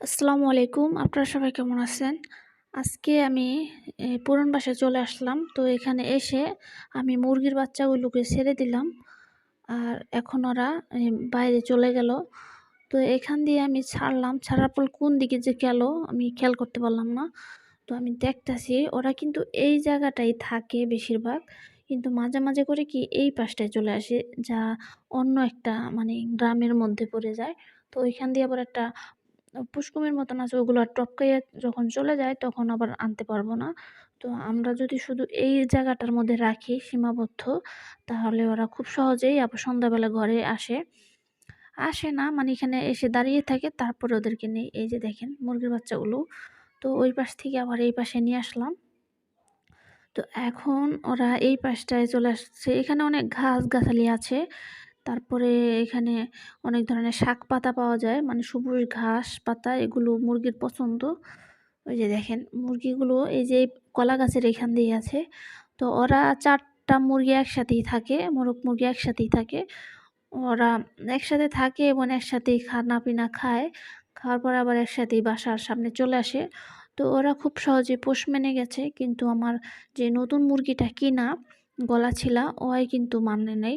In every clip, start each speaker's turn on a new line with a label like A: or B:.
A: আসসালামু আলাইকুম। আপনারা সবাই কেমন আছেন? আজকে আমি পুরান বাসায় চলে আসলাম। তো এখানে এসে আমি মুরগির বাচ্চাগুলোকে ছেড়ে দিলাম। আর এখন ওরা বাইরে চলে গেল। তো এখান দিয়ে আমি ছাড়লাম। ছাড়ার পর কোন দিকে যে গেল আমি খেয়াল করতে পারলাম না। তো আমি দেখতেছি, ওরা কিন্তু এই জায়গাটাই থাকে বেশিরভাগ। কিন্তু মাঝে মাঝে করে কি এই পাশটায় চলে আসে, যা অন্য একটা মানে গ্রামের মধ্যে পড়ে যায়। তো ওইখান দিয়ে আবার একটা পুষ্কুমির মতন আছে ওগুলো টপকাইয়া যখন চলে যায় তখন আবার আনতে পারব না। তো আমরা যদি শুধু এই জায়গাটার মধ্যে রাখি সীমাবদ্ধ, তাহলে ওরা খুব সহজেই আবার সন্ধ্যাবেলা ঘরে আসে। আসে না মানে এখানে এসে দাঁড়িয়ে থাকে, তারপরে ওদেরকে নেই এই যে দেখেন মুরগির বাচ্চাগুলো তো ওই পাশ থেকে আবার এই পাশে নিয়ে আসলাম। তো এখন ওরা এই পাশটায় চলে আসছে। এখানে অনেক ঘাস গাছালি আছে। তারপরে এখানে অনেক ধরনের শাক পাতা পাওয়া যায় মানে সবুজ ঘাস পাতা, এগুলো মুরগির পছন্দ। ওই যে দেখেন, মুরগিগুলো এই যে কলা গাছের এখান দিয়ে আছে। তো ওরা চারটা মুরগি একসাথেই থাকে, মোরগ মুরগি একসাথেই থাকে। ওরা একসাথে থাকে এবং একসাথেই খানা পিনা খায়। খাওয়ার পর আবার একসাথেই বাসার সামনে চলে আসে। তো ওরা খুব সহজে পোষ মেনে গেছে, কিন্তু আমার যে নতুন মুরগিটা কিনা গলা ছিলা ওই কিন্তু মানে নেই।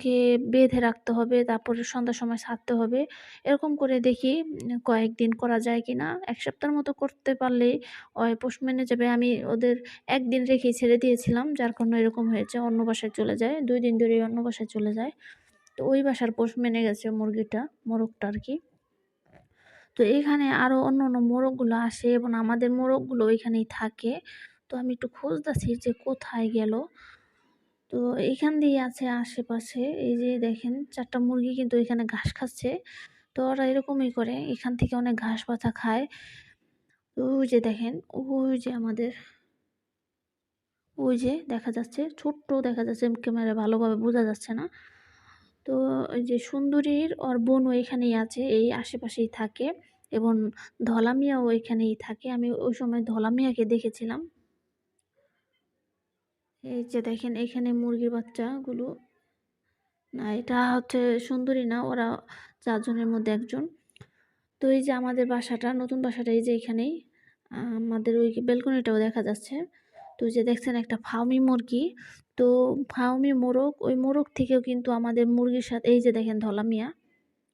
A: কে বেঁধে রাখতে হবে, তারপরে সন্ধ্যার সময় ছাড়তে হবে। এরকম করে দেখি কয়েকদিন করা যায় কি না এক সপ্তাহের মতো করতে পারলেই ওই পোষ মেনে যাবে। আমি ওদের একদিন রেখে ছেড়ে দিয়েছিলাম, যার কারণে এরকম হয়েছে। অন্য বাসায় চলে যায়, দুই দিন ধরে অন্য বাসায় চলে যায়। তো ওই বাসার পোষ মেনে গেছে মুরগিটা, মোরগটা আর কি। তো এখানে আরও অন্য অন্য মোরগগুলো আসে এবং আমাদের মোরগগুলো ওইখানেই থাকে। তো আমি একটু খুঁজতেছি যে কোথায় গেল। তো এখান দিয়ে আছে আশেপাশে, এই যে দেখেন চারটা মুরগি কিন্তু এখানে ঘাস খাচ্ছে। তো ওরা এরকমই করে, এখান থেকে অনেক ঘাস পাতা খায়। ওই যে দেখেন, ওই যে আমাদের, ওই যে দেখা যাচ্ছে, ছোট্ট দেখা যাচ্ছে, ক্যামেরা ভালোভাবে বোঝা যাচ্ছে না। তো ওই যে সুন্দরীর ওর বোনও এখানেই আছে, এই আশেপাশেই থাকে। এবং ধলামিয়াও এখানেই থাকে। আমি ওই সময় ধলামিয়াকে দেখেছিলাম। এই যে দেখেন, এখানে মুরগির বাচ্চাগুলো, না, এটা হচ্ছে সুন্দরী না, ওরা চারজনের মধ্যে একজন। তো এই যে আমাদের বাসাটা, নতুন বাসাটা এই যে এখানেই, আমাদের ওই বেলকনিটাও দেখা যাচ্ছে। তো যে দেখছেন, একটা ফাউমি মুরগি। তো ফাউমি মোরগ, ওই মোরগ থেকেও কিন্তু আমাদের মুরগির সাথে, এই যে দেখেন ধলামিয়া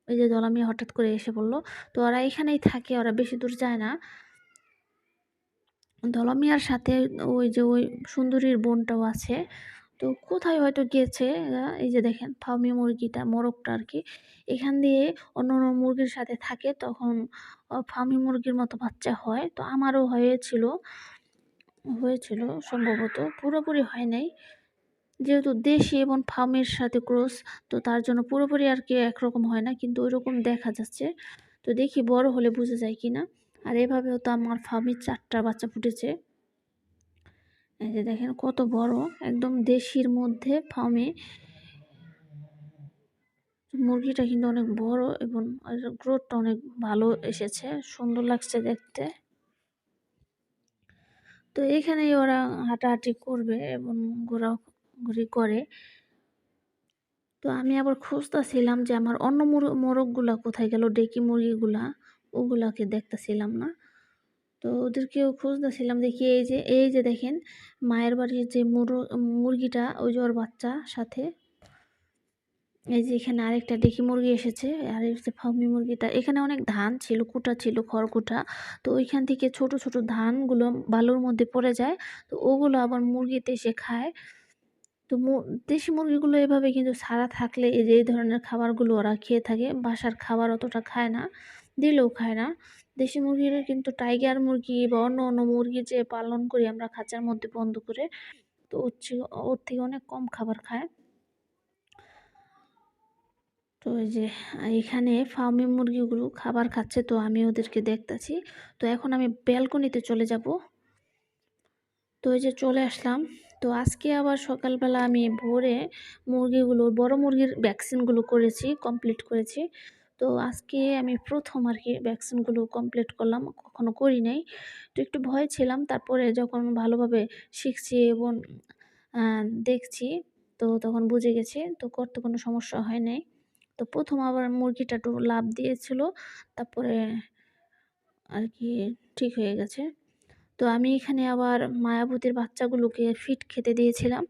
A: ওই যে ধলামিয়া হঠাৎ করে এসে বলল, তো ওরা এখানেই থাকে, ওরা বেশি দূর যায় না। ধলামিয়ার সাথে ওই যে ওই সুন্দরীর বোনটাও আছে। তো কোথায় হয়তো গেছে এই যে দেখেন ফার্মি মুরগিটা, মোরগটা আর কি। এখান দিয়ে অন্য অন্য মুরগির সাথে থাকে, তখন ফার্মি মুরগির মতো বাচ্চা হয়। তো আমারও হয়েছিল হয়েছিল সম্ভবত, পুরোপুরি হয় নাই। যেহেতু দেশি এবং ফার্মের সাথে ক্রস, তো তার জন্য পুরোপুরি আর কি একরকম হয় না, কিন্তু ওইরকম দেখা যাচ্ছে। তো দেখি বড় হলে বুঝে যায় কি না আর এভাবেও তো আমার ফার্মের চারটা বাচ্চা ফুটেছে। এই যে দেখেন কত বড়, একদম দেশির মধ্যে ফার্মে মুরগিটা কিন্তু অনেক বড় এবং গ্রোথটা অনেক ভালো এসেছে, সুন্দর লাগছে দেখতে। তো এখানেই ওরা হাঁটাহাঁটি করবে এবং ঘোরাঘুরি করে। তো আমি আবার খুঁজতেছিলাম যে আমার অন্য মোরগগুলা কোথায় গেল, ডেকি মুরগিগুলা। ওগুলাকে দেখতেছিলাম না। তো ওদেরকেও খুঁজতেছিলাম দেখি এই যে এই যে দেখেন, মায়ের বাড়ির যে মুরগিটা, ওই যে ওর বাচ্চা সাথে। এই যে এখানে আরেকটা ডেকি মুরগি এসেছে, আর এই যে ফাউমি মুরগিটা। এখানে অনেক ধান ছিল, কুটা ছিল, খড়কুটা। তো ওইখান থেকে ছোট ছোট ধানগুলো বালুর মধ্যে পড়ে যায়, তো ওগুলো আবার মুরগিতে এসে খায়। তো দেশি মুরগিগুলো এভাবে কিন্তু সারা থাকলে এই যে এই ধরনের খাবারগুলো ওরা খেয়ে থাকে, বাসার খাবার অতটা খায় না। দিলেও খায় না। দেশি মুরগির কিন্তু টাইগার মুরগি বা অন্য অন্য মুরগি যে পালন করি আমরা খাঁচার মধ্যে বন্ধ করে, তো ওর থেকে অনেক কম খাবার খায়। তো এই যে, এখানে ফার্মি মুরগিগুলো খাবার খাচ্ছে তো আমি ওদেরকে দেখতেছি। তো এখন আমি ব্যালকনিতে চলে যাব। তো এই যে চলে আসলাম। তো আজকে আবার সকালবেলা আমি ভোরে মুরগিগুলো, বড় মুরগির ভ্যাকসিনগুলো করেছি কমপ্লিট করেছি। তো আজকে আমি প্রথম আর কি ভ্যাকসিনগুলো কমপ্লিট করলাম, কখনো করি নাই। তো একটু ভয় ছিলাম, তারপরে যখন ভালোভাবে শিখছি এবং দেখছি, তো তখন বুঝে গেছি, তো করতে কোনো সমস্যা হয় নাই। তো প্রথম আবার মুরগিটা একটু লাভ দিয়েছিল, তারপরে আর কি ঠিক হয়ে গেছে। তো আমি এখানে আবার মায়াবতীর বাচ্চাগুলোকে ফিট খেতে দিয়েছিলাম।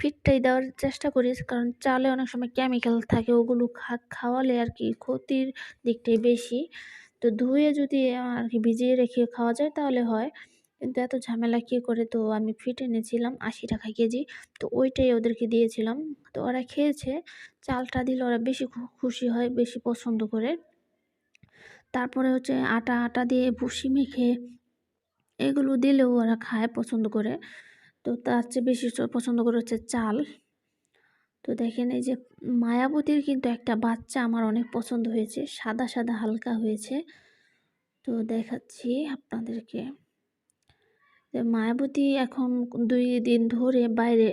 A: ফিটটাই দেওয়ার চেষ্টা করি, কারণ চালে অনেক সময় কেমিক্যাল থাকে, ওগুলো খাওয়ালে আর কি ক্ষতির দিকটাই বেশি। তো ধুয়ে যদি আর কি ভিজিয়ে রেখে খাওয়া যায় তাহলে হয়, কিন্তু এত ঝামেলা কী করে? তো আমি ফিট এনেছিলাম আশি টাকা কেজি, তো ওইটাই ওদেরকে দিয়েছিলাম। তো ওরা খেয়েছে, চালটা দিলে ওরা বেশি খুশি হয়, বেশি পছন্দ করে। তারপরে হচ্ছে আটা আটা দিয়ে ভুসি মেখে এগুলো দিলেও ওরা খায় পছন্দ করে। তো তার চেয়ে বেশি পছন্দ করে হচ্ছে চাল। তো দেখেন এই যে মায়াবতীর কিন্তু একটা বাচ্চা আমার অনেক পছন্দ হয়েছে, সাদা সাদা হালকা হয়েছে। তো দেখাচ্ছি আপনাদেরকে। মায়াবতী এখন দুই দিন ধরে বাইরে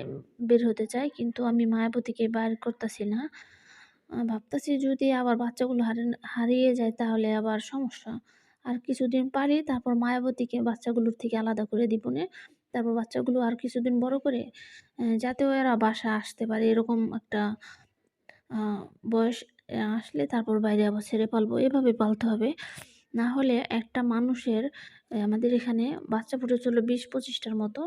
A: বের হতে চায়, কিন্তু আমি মায়াবতীকে বাইর করতেছি না। ভাবতেছি যদি আবার বাচ্চাগুলো হারিয়ে যায় তাহলে আবার সমস্যা। আর কিছুদিন পারি তারপর মায়াবতীকে বাচ্চাগুলোর থেকে আলাদা করে দিব নে তারপর বাচ্চাগুলো আর কিছুদিন বড় করে যাতে এরা বাসা আসতে পারে, এরকম একটা বয়স আসলে তারপর বাইরে আবার ছেড়ে পালবো, এভাবে পালতে হবে। না হলে একটা মানুষের আমাদের এখানে বাচ্চা ফুটে চলো বিশ পঁচিশটার মতো,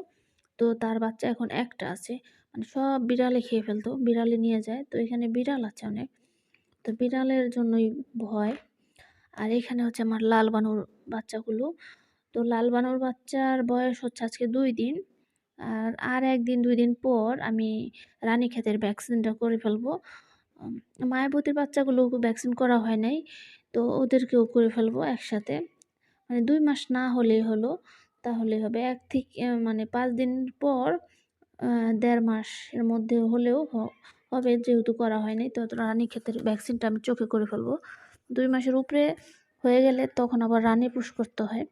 A: তো তার বাচ্চা এখন একটা আছে মানে সব বিড়ালে খেয়ে ফেলতো, বিড়ালে নিয়ে যায়, তো এখানে বিড়াল আছে অনেক, তো বিড়ালের জন্যই ভয়। আর এখানে হচ্ছে আমার লাল বানুর বাচ্চাগুলো তো লাল বানুর বাচ্চার বয়স হচ্ছে আজকে দুই দিন। আর আর একদিন, দুই দিন পর আমি রানী ক্ষেতের ভ্যাকসিনটা করে ফেলব। মায়াবতীর বাচ্চাগুলো ভ্যাকসিন করা হয় নাই, তো ওদেরকেও করে ফেলব একসাথে। মানে দুই মাস না হলেই হলো, তাহলে হবে এক থেকে মানে পাঁচ দিন পর দেড় মাসের মধ্যে হলেও হবে যেহেতু করা হয়নি তো রানী ক্ষেতের ভ্যাকসিনটা আমি চোখে করে ফেলব। দুই মাসের উপরে হয়ে গেলে তখন আবার রানী পুষ করতে হয়।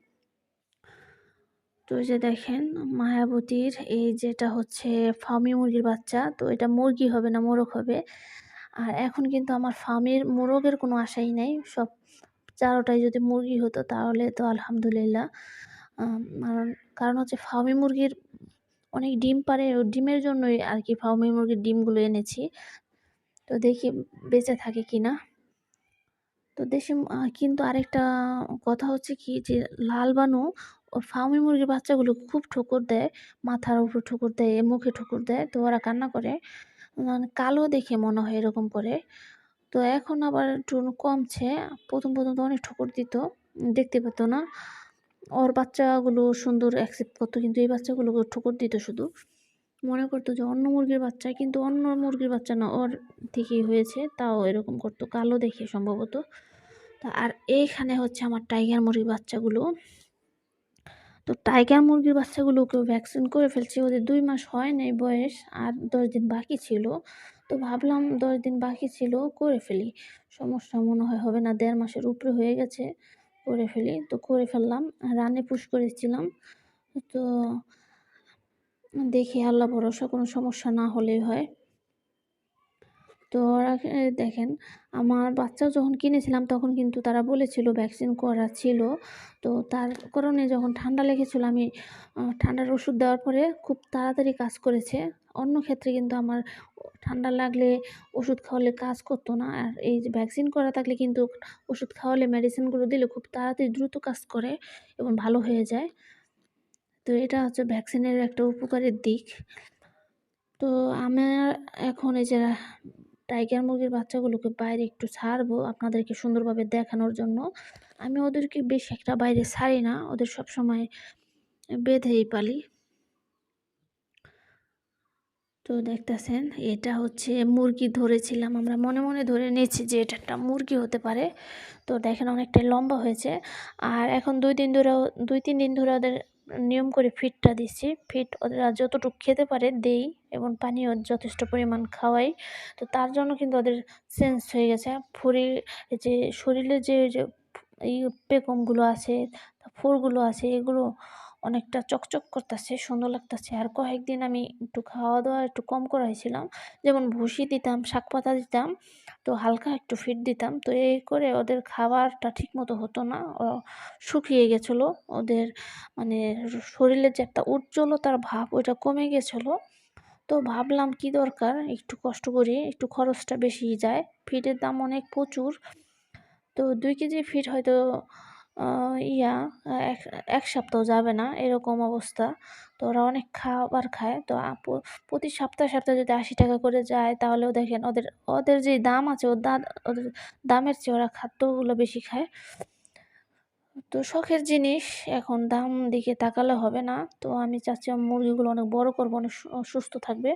A: তো এই যে দেখেন, মায়াবতীর এই যেটা হচ্ছে ফার্মি মুরগির বাচ্চা, তো এটা মুরগি হবে না, মোরগ হবে। আর এখন কিন্তু আমার ফার্মের মোরগের কোনো আশাই নেই। সব চারোটাই যদি মুরগি হতো তাহলে তো আলহামদুলিল্লাহ। কারণ হচ্ছে ফার্মি মুরগির অনেক ডিম পারে ডিমের জন্যই আর কি ফার্মি মুরগির ডিমগুলো এনেছি। তো দেখি বেঁচে থাকে কি না। তো দেশে কিন্তু আরেকটা কথা হচ্ছে কি যে লাল বানু ও ফার্মি মুরগির বাচ্চাগুলো খুব ঠোকর দেয়, মাথার উপর ঠোকর দেয়, মুখে ঠোকর দেয়। তো ওরা কান্না করে। মানে কালো দেখে মনে হয় এরকম করে। তো এখন আবার একটু কমছে। প্রথম প্রথম তো অনেক ঠোকর দিত। দেখতে পেত না। ওর বাচ্চাগুলো সুন্দর অ্যাকসেপ্ট করতো, কিন্তু এই বাচ্চাগুলোকে ঠোকর দিত শুধু। মনে করতো যে অন্য মুরগির বাচ্চা, কিন্তু অন্য মুরগির বাচ্চা না, ওর থেকেই হয়েছে। তাও এরকম করতো, কালো দেখে সম্ভবত। তা আর এইখানে হচ্ছে আমার টাইগার মুরগির বাচ্চাগুলো। তো টাইগার মুরগির বাচ্চাগুলোকেও ভ্যাকসিন করে ফেলছি। ওদের দুই মাস হয় নাই বয়স, আর দশ দিন বাকি ছিল। তো ভাবলাম দশ দিন বাকি ছিল, করে ফেলি। সমস্যা মনে হয় হবে না, দেড় মাসের উপরে হয়ে গেছে, করে ফেলি। তো করে ফেললাম, রানে পুশ করেছিলাম। তো দেখি, আল্লাহ ভরসা, কোনো সমস্যা না হলেই হয়। তো ওরা দেখেন, আমার বাচ্চা যখন কিনেছিলাম তখন কিন্তু তারা বলেছিল ভ্যাকসিন করা ছিল। তো তার কারণে যখন ঠান্ডা লেগেছিলো, আমি ঠান্ডার ওষুধ দেওয়ার পরে খুব তাড়াতাড়ি কাজ করেছে। অন্য ক্ষেত্রে কিন্তু আমার ঠান্ডা লাগলে ওষুধ খাওয়ালে কাজ করতো না। আর এই যে ভ্যাকসিন করা থাকলে কিন্তু ওষুধ খাওয়ালে মেডিসিনগুলো দিলে খুব তাড়াতাড়ি দ্রুত কাজ করে এবং ভালো হয়ে যায়। তো এটা হচ্ছে ভ্যাকসিনের একটা উপকারের দিক। তো আমার এখন এই যে টাইগার মুরগির বাচ্চাগুলোকে বাইরে একটু ছাড়বো আপনাদেরকে সুন্দরভাবে দেখানোর জন্য। আমি ওদেরকে বেশ একটা বাইরে ছাড়ি না, ওদের সব সময় বেঁধেই পালি। তো দেখতেছেন, এটা হচ্ছে মুরগি ধরেছিলাম, আমরা মনে মনে ধরে নিয়েছি যে এটা একটা মুরগি হতে পারে। তো দেখেন অনেকটাই লম্বা হয়েছে। আর এখন দুই দিন ধরে দুই তিন দিন ধরে ওদের নিয়ম করে ফিটটা দিচ্ছি। ফিট ওরা যতটুকু খেতে পারে দেই এবং পানিও যথেষ্ট পরিমাণ খাওয়াই। তো তার জন্য কিন্তু ওদের চেঞ্জ হয়ে গেছে। ফুরি যে শরীরে যে যে, এই পেকমগুলো আছে ফুরগুলো আছে, এগুলো অনেকটা চকচক করতেছে, সুন্দর লাগতেছে। আর কয়েকদিন আমি একটু খাওয়া দাওয়া একটু কম করাইছিলাম। যেমন ভুসি দিতাম, শাক পাতা দিতাম, তো হালকা একটু ফিট দিতাম। তো এই করে ওদের খাবারটা ঠিক মতো হতো না। শুকিয়ে গেছিল। ওদের মানে শরীরের যে একটা উজ্জ্বলতার ভাব, ওইটা কমে গেছিল। তো ভাবলাম কি দরকার? একটু কষ্ট করি, একটু খরচটা বেশি যায়। ফিটের দাম অনেক প্রচুর। তো দুই কেজি ফিট হয়তো ইয়া এক সপ্তাহ যাবে না, এরকম অবস্থা। তো ওরা অনেক খাবার খায়। তো প্রতি সপ্তাহে সপ্তাহে যদি আশি টাকা করে যায় তাহলেও দেখেন ওদের ওদের যে দাম আছে, ওর ওদের দামের চেয়ে ওরা খাদ্যগুলো বেশি খায়। তো শখের জিনিস, এখন দাম দিকে তাকালে হবে না। তো আমি চাচ্ছি মুরগিগুলো অনেক বড় করব, অনেক সুস্থ থাকবে।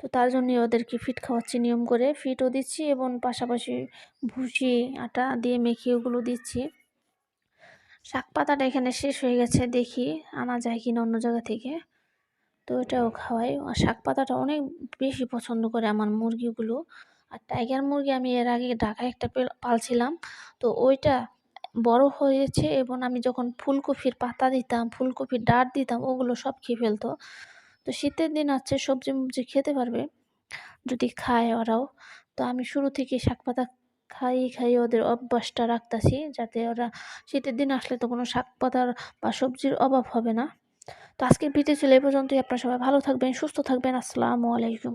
A: তো তার জন্যই ওদেরকে ফিট খাওয়াচ্ছি নিয়ম করে। ফিটও দিচ্ছি এবং পাশাপাশি ভুসি, আটা দিয়ে মেখে ওগুলো দিচ্ছি। শাক পাতাটা এখানে শেষ হয়ে গেছে, দেখি আনা যায় কিনা অন্য জায়গা থেকে। তো এটাও খাওয়াই। আর শাক পাতাটা অনেক বেশি পছন্দ করে আমার মুরগিগুলো। আর টাইগার মুরগি আমি এর আগে ঢাকায় একটা পালছিলাম। তো ওইটা বড় হয়েছে এবং আমি যখন ফুলকপির পাতা দিতাম, ফুলকপির ডাঁট দিতাম, ওগুলো সব খেয়ে ফেলতো। তো শীতের দিন আছে সবজি মুবজি খেতে পারবে। যদি খায় ওরাও। তো আমি শুরু থেকে শাক পাতা খাইয়ে খাইয়ে ওদের অভ্যাসটা রাখতেছি যাতে ওরা শীতের দিন আসলে তো কোনো শাক পাতার বা সবজির অভাব হবে না। তো আজকের ভিডিও ছিল এই পর্যন্তই। আপনারা সবাই ভালো থাকবেন, সুস্থ থাকবেন। আসসালামু আলাইকুম।